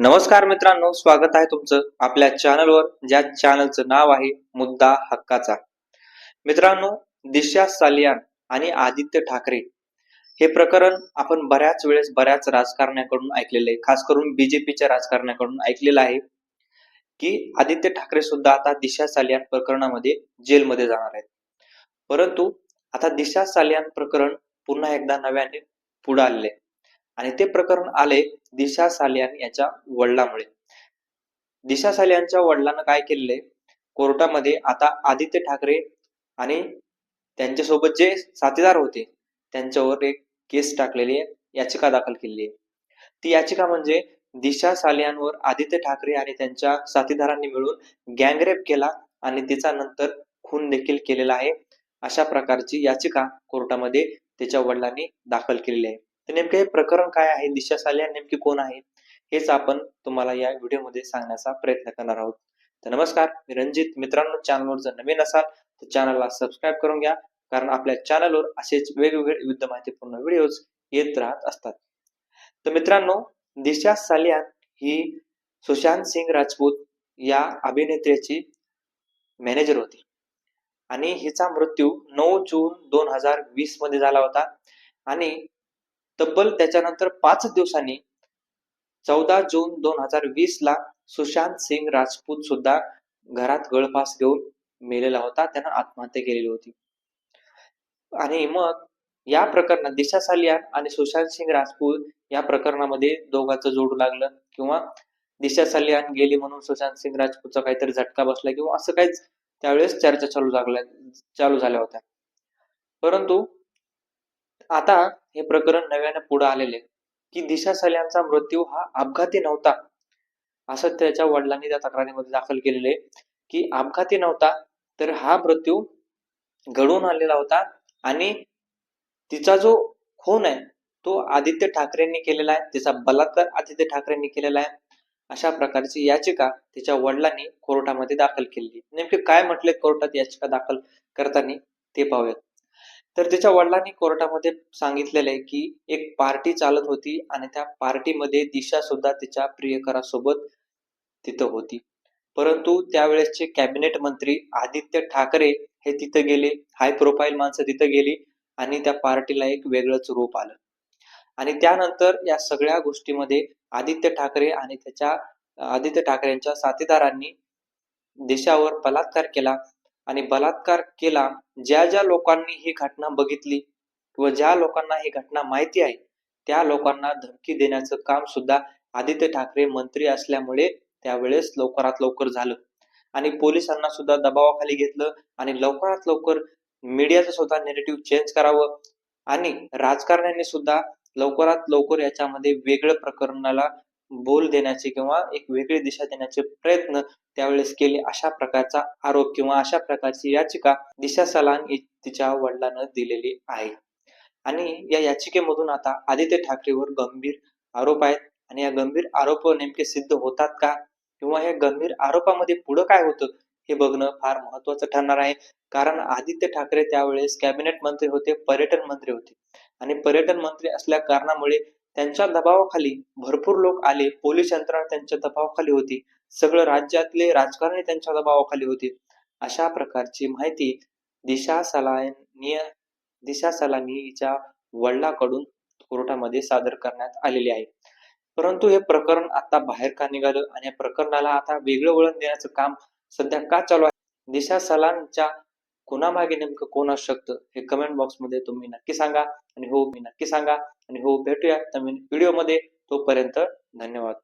नमस्कार मित्रांनो स्वागत आहे तुमचं आपल्या चॅनलवर ज्या चॅनलचं नाव आहे मुद्दा हक्काचा. मित्रांनो दिशा सालियान आणि आदित्य ठाकरे हे प्रकरण आपण बऱ्याच वेळेस बऱ्याच राजकारण्याकडून ऐकलेलं आहे. खास करून बीजेपीच्या राजकारण्याकडून ऐकलेलं आहे की आदित्य ठाकरे सुद्धा आता दिशा सालियान प्रकरणामध्ये जेलमध्ये जाणार आहेत. परंतु आता दिशा सालियान प्रकरण पुन्हा एकदा नव्याने पुढे आलेले आहे. आणि ते प्रकरण आले दिशा सालियान याच्या वडिलांमुळे. दिशा सालियांच्या वडिलांना काय केलेले? कोर्टामध्ये आता आदित्य ठाकरे आणि त्यांच्यासोबत जे साथीदार होते त्यांच्यावर एक केस टाकलेली आहे याचिका दाखल केलेली आहे. ती याचिका म्हणजे दिशा सालियांवर आदित्य ठाकरे आणि त्यांच्या साथीदारांनी मिळून गँगरेप केला आणि तिचा नंतर खून देखील केलेला आहे अशा प्रकारची याचिका कोर्टामध्ये त्याच्या वडिलांनी दाखल केलेली आहे. नेमके प्रकरण काय आहे? दिशा साल्या नेमकी कोण आहे? हेच आपण तुम्हाला या व्हिडिओमध्ये सांगण्याचा प्रयत्न करणार आहोत. तर नमस्कार मी रणजित. मित्रांनो चॅनलवर जर नवीन असाल तर चॅनलला सबस्क्राईब करून घ्या. कारण आपल्या चॅनलवर असेच वेगवेगळे विविध माहितीपूर्ण व्हिडिओज येत राहत असतात. तर मित्रांनो दिशा सालियान ही सुशांत सिंग राजपूत या अभिनेत्रीची मॅनेजर होती. आणि हिचा मृत्यू नऊ जून दोन हजार वीसमध्ये झाला होता. आणि तब्बल त्याच्यानंतर पाच दिवसांनी चौदा जून दोन हजार वीस ला सुशांत सिंग राजपूत सुद्धा घरात गळफास घेऊन मेलेला होता. त्यानं आत्महत्या केलेली होती. आणि मग या प्रकरणात दिशा सालियान आणि सुशांत सिंग राजपूत या प्रकरणामध्ये दोघांचं जोडू लागलं किंवा दिशा सालियान गेली म्हणून सुशांत सिंग राजपूतचा काहीतरी झटका बसला किंवा असं काहीच त्यावेळेस चर्चा चालू लागल्या चालू झाल्या होत्या. परंतु आता हे प्रकरण नव्याने पुढे आलेले की दिशा सल्यांचा मृत्यू हा अपघाती नव्हता असं त्याच्या वडिलांनी त्या तक्रारीमध्ये दाखल केलेले की अपघाती नव्हता तर हा मृत्यू घडून आलेला होता आणि तिचा जो खून आहे तो आदित्य ठाकरेंनी केलेला आहे. तिचा बलात्कार आदित्य ठाकरेंनी केलेला आहे. अशा प्रकारची याचिका तिच्या वडिलांनी कोर्टामध्ये दाखल केली नेमके काय म्हटले कोर्टात याचिका दाखल करताना ते पाहूयात. तर तिच्या वडिलांनी कोर्टामध्ये सांगितलेलं आहे की एक पार्टी चालत होती आणि त्या पार्टीमध्ये दिशा सुद्धा तिच्या प्रियकरासोबत तिथं होती. परंतु त्यावेळेसचे कॅबिनेट मंत्री आदित्य ठाकरे हे तिथं गेले हाय प्रोफाईल माणसं तिथं गेली आणि त्या पार्टीला एक वेगळंच रूप आलं. आणि त्यानंतर या सगळ्या गोष्टीमध्ये आदित्य ठाकरे आणि त्याच्या आदित्य ठाकरेंच्या साथीदारांनी देशावर बलात्कार केला. आणि बलात्कार केला ज्या ज्या लोकांनी ही घटना बघितली व ज्या लोकांना ही घटना माहिती आहे त्या लोकांना धमकी देण्याचं काम सुद्धा आदित्य ठाकरे मंत्री असल्यामुळे त्यावेळेस लवकरात लवकर झालं. आणि पोलिसांना सुद्धा दबावाखाली घेतलं आणि लवकरात लवकर मीडियाचं सुद्धा नेरेटिव्ह चेंज करावं आणि राजकारण्यांनी सुद्धा लवकरात लवकर याच्यामध्ये वेगळं प्रकरणाला बोल देण्याचे किंवा एक वेगळी दिशा देण्याचे प्रयत्न त्यावेळेस केले. अशा प्रकारचा आरोप किंवा अशा प्रकारची याचिका दिशा सलान तिच्या वडिलांना दिलेली आहे. आणि या याचिकेमधून आता आदित्य ठाकरेवर गंभीर आरोप आहेत. आणि या गंभीर आरोप नेमके सिद्ध होतात का? किंवा या गंभीर आरोपामध्ये पुढं काय होतं? हे बघणं फार महत्वाचं ठरणार आहे. कारण आदित्य ठाकरे त्यावेळेस कॅबिनेट मंत्री होते पर्यटन मंत्री होते. आणि पर्यटन मंत्री असल्या कारणामुळे त्यांच्या दबावाखाली भरपूर लोक आले. पोलीस यंत्रणा त्यांच्या दबावाखाली होती. सगळं राज्यातले राजकारणी त्यांच्या दबावाखाली होते. अशा प्रकारची माहिती दिशा सलानी दिशा सलानीच्या वडिलाकडून कोर्टामध्ये सादर करण्यात आलेली आहे. परंतु हे प्रकरण आता बाहेर का निघालं? आणि या प्रकरणाला आता वेगळं वळण देण्याचं काम सध्या का चालू आहे? दिशा सलानच्या कोणामागे नेमकं कोण असू शकतं हे कमेंट बॉक्समध्ये तुम्ही नक्की सांगा. आणि हो मी नक्की सांगा. आणि हो भेटूया नवीन व्हिडिओमध्ये तोपर्यंत धन्यवाद.